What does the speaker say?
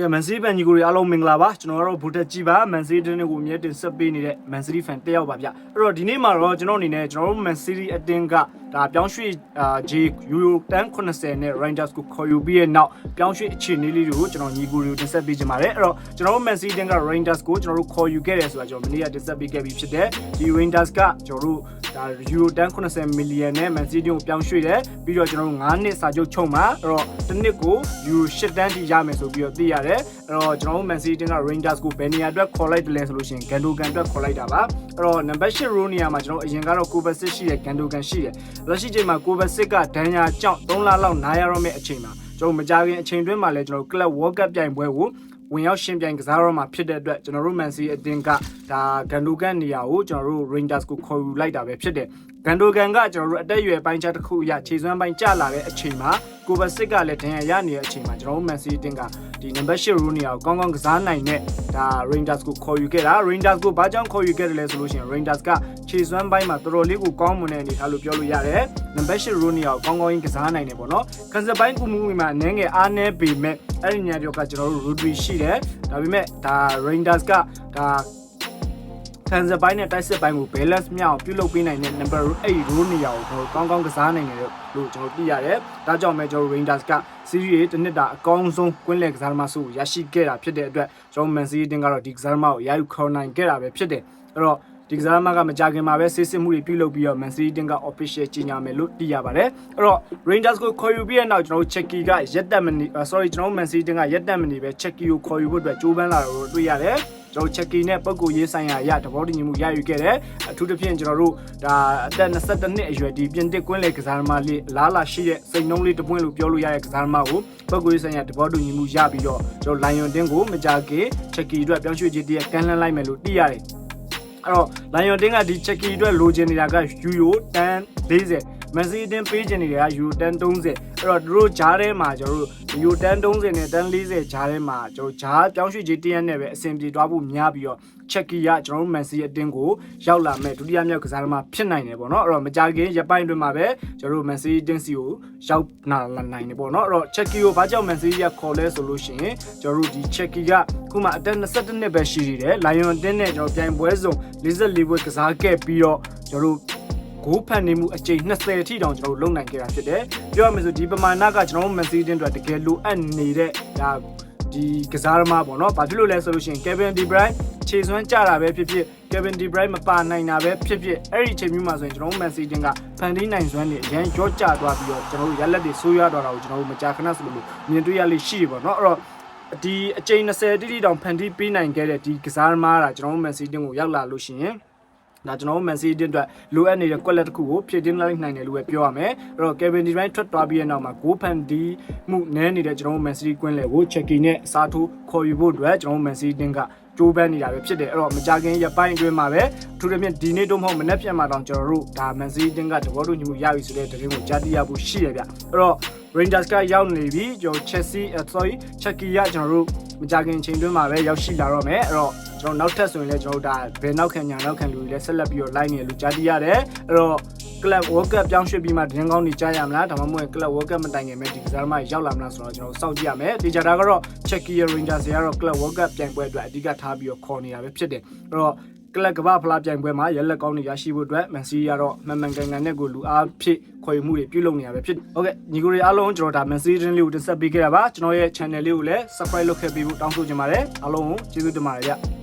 ကဲမန်စီးဖန်ညီကိုတွေအားလုံးမင်္ဂလာပါကျွန်တော်ကတော့ဘူတက်ကြီးပါမန်စီးတင်းတွေကိုအမြဲတင်ဆက်ပေးနေတဲ့မန်စီးဖန်တယောက်ပါဗျအဲ့တော့ဒီနေ့မှာတော့ကျွန်တော်အနေနဲ့ကျွန်တော်တို့မန်စီးအတင်းကဒါပြောင်းရွှေ့အာဂျီယူရိုတန်80နဲ့ Rangers ကိုခေါ်ယူပြီးရဲ့နောက်ပြောင်းရွှေ့အခြေအနေလေးတွေကိုကျွန်တော်ညီကိုတွေကိုတင်ဆက်ပေးချင်ပါတယ်အဲ့တော့ကျွန်တော်တို့မန်စီးတင်းက Rangers ကိုကျွန်တော်တို့ခေါ်ယူခဲ့တယ်ဆိုတာကျွန်တော်မနေ့ကတင်ဆက်ပေးခဲ့ပြီးဖြစ်တယ်ဒီ Rangers ကကျွန်တော်တို့ ဒါယူရိုတန်80 million နဲ့ Man City ကိုပြောင်းရွှေ့တယ်ပြီးတော့ကျွန်တော်တို့9နှစ်စာချုပ်ချုပ်မှာအဲ့တော့တစ်နှစ်ကိုယူရို10တန်းထိရမယ်ဆိုပြီးတော့သိရတယ်အဲ့တော့ကျွန်တော်တို့ Man City က Rangers ကိုဘယ်နေရာအတွက်ခေါ်လိုက်တယ်လဲဆိုလို့ရှိရင် Gundogan အတွက်ခေါ်လိုက်တာပါအဲ့တော့ number 8 row နေရာမှာကျွန်တော်အရင်ကတော့ Kovacic ရှိတယ် Gundogan ရှိတယ်လက်ရှိချိန်မှာ Kovacic ကဒဏ်ရာကြောင့်3လလောက်နားရတော့မယ့်အချိန်မှာကျွန်တော်မကြခင်အချိန်တွင်းမှာလည်းကျွန်တော် Club World Cup ပြိုင်ပွဲကို ဝင်ရောက်ရှင်ပြိုင်ကစားတော့မှာဖြစ်တဲ့အတွက်ကျွန်တော်တို့ Man City အတင်းကဒါဂန်ဒိုကန်နေရာကိုကျွန်တော်တို့ Rangers ကိုခေါ်ယူလိုက်တာပဲဖြစ်တယ်ဂန်ဒိုကန်ကကျွန်တော်တို့အသက်အရွယ်ပိုင်းခြားတစ်ခုအရခြေစွမ်းပိုင်းကျလာတဲ့အချိန်မှာကိုဗစစ်ကလည်းဒဏ်ရာရနေတဲ့အချိန်မှာကျွန်တော်တို့ Man City အတင်းကဒီ number 8 row နေရာကိုကောင်းကောင်းကစားနိုင်တဲ့ဒါ Rangers ကိုခေါ်ယူခဲ့တာ Rangers ကိုဘာကြောင့်ခေါ်ယူခဲ့တယ်လဲဆိုလို့ရှိရင် Rangers ကခြေစွမ်းပိုင်းမှာတော်တော်လေးကိုကောင်းမွန်တဲ့အနေထားလို့ပြောလို့ရတယ် number 8 row နေရာကိုကောင်းကောင်းကြီးကစားနိုင်တယ်ပေါ့နော်ကန်စပိုင်းကူမှုမှာအနေငယ်အားနေပေမဲ့အဲ့ဒီညတော့ကကျွန်တော်တို့ Rodri ရှိတယ်ဒါပေမဲ့ဒါ Rangers ကဒါ ကန်စပိုင်းနဲ့တိုက်စစ်ပိုင်းကို balance မြောက်ပြုလုပ်ပေးနိုင်တဲ့ number 8 row နေရာကိုကျွန်တော်ကောင်းကောင်းကစားနိုင်တယ်လို့ကျွန်တော်သိရတယ်ဒါကြောင့်ပဲကျွန်တော် Rangers က series တစ်နှစ်တာအကောင်းဆုံးကွင်းလယ်ကစားသမားစုကိုရရှိခဲ့တာဖြစ်တဲ့အတွက်ကျွန်တော် Man City တင်ကတော့ဒီကစားသမားကိုရယူခေါ်နိုင်ခဲ့တာပဲဖြစ်တယ်အဲ့တော့ဒီကစားသမားကမကြခင်မှာပဲစစ်စစ်မှုတွေပြုလုပ်ပြီးတော့ Man City တင်က official ကြီးညာမယ်လို့သိရပါတယ်အဲ့တော့ Rangers ကိုခေါ်ယူပြီးတဲ့နောက်ကျွန်တော်တို့ Checky ကရက်တက်မနေ sorry ကျွန်တော်တို့ Man City တင်ကရက်တက်မနေပဲ Checky ကိုခေါ်ယူဖို့အတွက်ကြိုးပမ်းလာတော့တွေ့ရတယ် ကျွန်တော် Checky နဲ့ပုံကိုရေးဆိုင်ရာရတဘောတည်မှုရယူခဲ့တယ်အထူးသဖြင့်ကျွန်တော်တို့ဒါအသက်22နှစ်အရွယ်ဒီပြင်တစ်ကွင်းလေကစားသမားလေးလားလာရှိတဲ့စိတ်နှုံးလေးတပွင့်လို့ပြောလို့ရတဲ့ကစားသမားကိုပုံကိုရေးဆိုင်ရာတဘောတည်မှုရပြီးတော့ကျွန်တော် Lion တင်းကိုမကြခင် Checky အတွက်ပြောင်းရွှေ့ခြင်းတည်းကမ်းလှမ်းလိုက်မယ်လို့သိရတယ်အဲ့တော့ Lion တင်းကဒီ Checky အတွက်လိုချင်နေတာကယူရိုတန်40 မန်စီးတင်ပေးချင်နေတာယူရိုတန်30အဲ့တော့သူတို့ဂျားထဲမှာကျွန်တော်တို့ယူရိုတန်30နဲ့တန်40ဂျားထဲမှာကျွန်တော်ဂျားပြောင်းရွှေ့ခြင်းတရက်နဲ့ပဲအဆင်ပြေသွားဖို့များပြီးတော့ချက်ကီကကျွန်တော်တို့မန်စီးအတင်းကိုရောက်လာမဲ့ဒုတိယမြောက်ကစားသမားဖြစ်နိုင်တယ်ပေါ့နော်အဲ့တော့မကြခင်ရပိုင်းအတွင်းမှာပဲကျွန်တော်တို့မန်စီးအတင်းစီကိုရောက်လာနိုင်တယ်ပေါ့နော်အဲ့တော့ချက်ကီကိုဘာကြောင့်မန်စီးကခေါ်လဲဆိုလို့ရှိရင်ကျွန်တော်တို့ဒီချက်ကီကခုမှအသက်22နှစ်ပဲရှိသေးတယ်လိုင်ယွန်တင်းနဲ့ကျွန်တော်ပြိုင်ပွဲစုံ44ပွဲကစားခဲ့ပြီးတော့ကျွန်တော်တို့ ဂိုးဖန်နေမှုအကြိမ်20အထိတောင်ကျွန်တော်တို့လုံနိုင်ခဲ့တာဖြစ်တယ်။ပြောရမယ်ဆိုဒီပမာဏကကျွန်တော်တို့မန်စီးတင်အတွက်တကယ်လိုအပ်နေတဲ့ဒါဒီကစားသမားပေါ့နော်။ဘာဖြစ်လို့လဲဆိုလို့ရှိရင် Kevin De Bruyne ခြေစွမ်းကြတာပဲဖြစ်ဖြစ် Kevin De Bruyne မပါနိုင်တာပဲဖြစ်ဖြစ်အဲ့ဒီအချိန်မျိုးမှာဆိုရင်ကျွန်တော်တို့မန်စီးတင်ကဖန်တီးနိုင်စွမ်းနေအရန်ကြော့ကျသွားပြီးတော့ကျွန်တော်တို့ရက်လက်တွေဆိုးရွားသွားတာကိုကျွန်တော်တို့မကြာခဏဆိုလို့မြင်တွေ့ရလိမ့်ရှိတယ်ပေါ့နော်။အဲ့တော့ဒီအကြိမ်20တိတိတောင်ဖန်တီးပေးနိုင်ခဲ့တဲ့ဒီကစားသမားကကျွန်တော်တို့မန်စီးတင်ကိုရောက်လာလို့ရှိရင် ဒါကျွန်တော်တို့ Man City အတွက်လိုအပ်နေတဲ့ quality တစ်ခုကိုဖြည့်တင်းလိုက်နိုင်တယ်လို့ပဲပြောရမယ်အဲ့တော့ Kevin De Bruyne ထွက်သွားပြီးတဲ့နောက်မှာ goal fan ဒီမှုနည်းနေတဲ့ကျွန်တော်တို့ Man City ကွင်းလေကို Checky နဲ့အစားထိုးခေါ်ယူဖို့အတွက်ကျွန်တော်တို့ Man City တင်းကကြိုးပမ်းနေတာပဲဖြစ်တယ်အဲ့တော့မကြခင်ရပိုင်းအတွင်းမှာပဲထူးထူးဖြင့်ဒီနေ့တော့မဟုတ်မနေ့ပြန်မှာတော့ကျွန်တော်တို့ဒါ Man City တင်းကတဘောတူညီမှုရပြီဆိုတဲ့သတင်းကိုကြားသိရဖို့ရှိရဗျအဲ့တော့ Rangers ကရောက်နေပြီကျွန်တော် Chelsea sorry Checky ကကျွန်တော်တို့မကြခင်အချိန်တွင်းမှာပဲရောက်ရှိလာတော့မယ်အဲ့တော့ ကျွန်တော်နောက်ထပ်ဆိုရင်လည်းကျွန်တော်တို့ဒါဘယ်နောက်ခံညာနောက်ခံလူတွေလည်းဆက်လက်ပြီးတော့လိုက်နေလို့ကြားသိရတယ်အဲ့တော့ Club World Cup ပြောင်းရွှေ့ပြီးမှဒင်းကောင်းတွေကြားရမလားဒါမှမဟုတ် Club World Cup မတိုင်ခင်မဲ့ဒီကစားသမားရောက်လာမလားဆိုတော့ကျွန်တော်စောင့်ကြည့်ရမယ်ဒီကြတာကတော့ Czechia Rangers တွေကတော့ Club World Cup ပြိုင်ပွဲအတွက်အဓိကထားပြီးတော့ခေါ်နေတာပဲဖြစ်တယ်အဲ့တော့ကလပ်ကမ္ဘာဖလားပြိုင်ပွဲမှာရက်လက်ကောင်းတွေရရှိဖို့အတွက်မန်စီးကတော့မှန်မှန်ကန်ကန်နဲ့ကိုလူအားဖြစ်ခေါ်ယူမှုတွေပြုလုပ်နေရပဲဖြစ်။ဟုတ်ကဲ့ညီကိုတွေအားလုံးကျွန်တော်ဒါမန်စီးတင်းလေးကိုတင်ဆက်ပေးခဲ့တာပါ။ကျွန်တော်ရဲ့ channel လေးကိုလည်း subscribe လုပ်ခဲ့ပြီးဖို့တောင်းဆိုချင်ပါတယ်။အားလုံးကိုကျေးဇူးတင်ပါတယ်ဗျ။